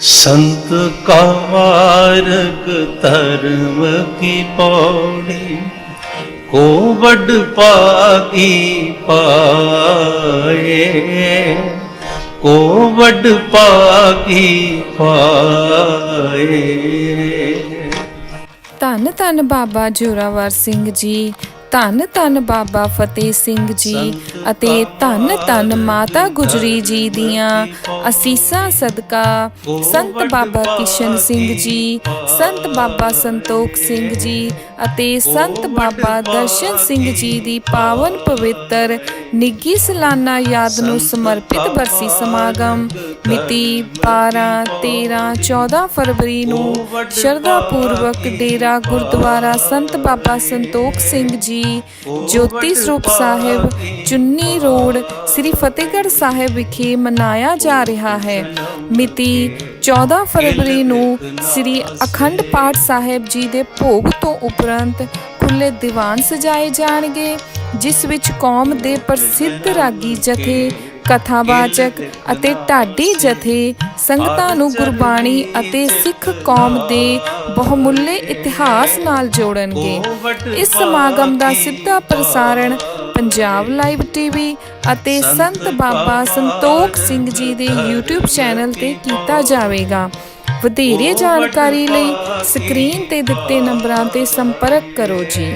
संत का मार्ग धर्म की पौड़ी को बड़ पागी पाए को बड़ पागी पाए ਧੰਨ ਧੰਨ ਬਾਬਾ ਜੋਰਾਵਰ ਸਿੰਘ ਜੀ ਧੰਨ ਧੰਨ ਬਾਬਾ ਫਤਿਹ ਸਿੰਘ ਜੀ ਅਤੇ ਧੰਨ ਧੰਨ ਮਾਤਾ ਗੁਜਰੀ ਜੀ ਦੀਆਂ ਅਸੀਸਾਂ ਸਦਕਾ ਸੰਤ ਬਾਬਾ ਕਿਸ਼ਨ ਸਿੰਘ ਜੀ, ਸੰਤ ਬਾਬਾ ਸੰਤੋਖ ਸਿੰਘ ਜੀ ਅਤੇ ਸੰਤ ਬਾਬਾ ਦਰਸ਼ਨ ਸਿੰਘ ਜੀ ਦੀ ਪਾਵਨ ਪਵਿੱਤਰ ਨਿੱਗੀ ਸਲਾਨਾ ਯਾਦ ਨੂੰ ਸਮਰਪਿਤ ਬਰਸੀ ਸਮਾਗਮ ਮਿਤੀ 12 13 14 ਫਰਵਰੀ ਨੂੰ ਸ਼ਰਧਾ ਪੂਰਵਕ ਡੇਰਾ ਗੁਰਦੁਆਰਾ ਸੰਤ ਬਾਬਾ ਸੰਤੋਖ ਸਿੰਘ ਜੀ ਜੋਤੀ ਸਰੂਪ ਸਾਹਿਬ, ਚੁੰਨੀ ਰੋਡ, ਸ੍ਰੀ ਫਤਿਹਗੜ੍ਹ ਸਾਹਿਬ ਵਿਖੇ ਮਨਾਇਆ ਜਾ ਰਿਹਾ ਹੈ। ਮਿਤੀ 14 ਫਰਵਰੀ ਨੂੰ ਸ੍ਰੀ ਅਖੰਡ ਪਾਠ ਸਾਹਿਬ ਜੀ ਦੇ ਭੋਗ ਤੋਂ ਉਪਰੰਤ ਖੁੱਲੇ ਦੀਵਾਨ ਸਜਾਏ ਜਾਣਗੇ, ਜਿਸ ਵਿੱਚ ਕੌਮ ਦੇ ਪ੍ਰਸਿੱਧ ਰਾਗੀ ਜਥੇ ਕਥਾਵਾਚਕ ਅਤੇ ਢਾਡੀ ਜਥੇ ਸੰਗਤਾਂ ਨੂੰ ਗੁਰਬਾਣੀ ਅਤੇ ਸਿੱਖ ਕੌਮ ਦੇ ਬਹੁਮੁੱਲੇ ਇਤਿਹਾਸ ਨਾਲ ਜੋੜਨਗੇ। ਇਸ ਸਮਾਗਮ ਦਾ ਸਿੱਧਾ ਪ੍ਰਸਾਰਣ ਪੰਜਾਬ ਲਾਈਵ ਟੀਵੀ ਅਤੇ ਸੰਤ ਬਾਬਾ ਸੰਤੋਖ ਸਿੰਘ ਜੀ ਦੇ YouTube ਚੈਨਲ ਤੇ ਕੀਤਾ ਜਾਵੇਗਾ। ਵਧੇਰੇ ਜਾਣਕਾਰੀ ਲਈ ਸਕਰੀਨ ਤੇ ਦਿੱਤੇ ਨੰਬਰਾਂ ਤੇ ਸੰਪਰਕ ਕਰੋ ਜੀ।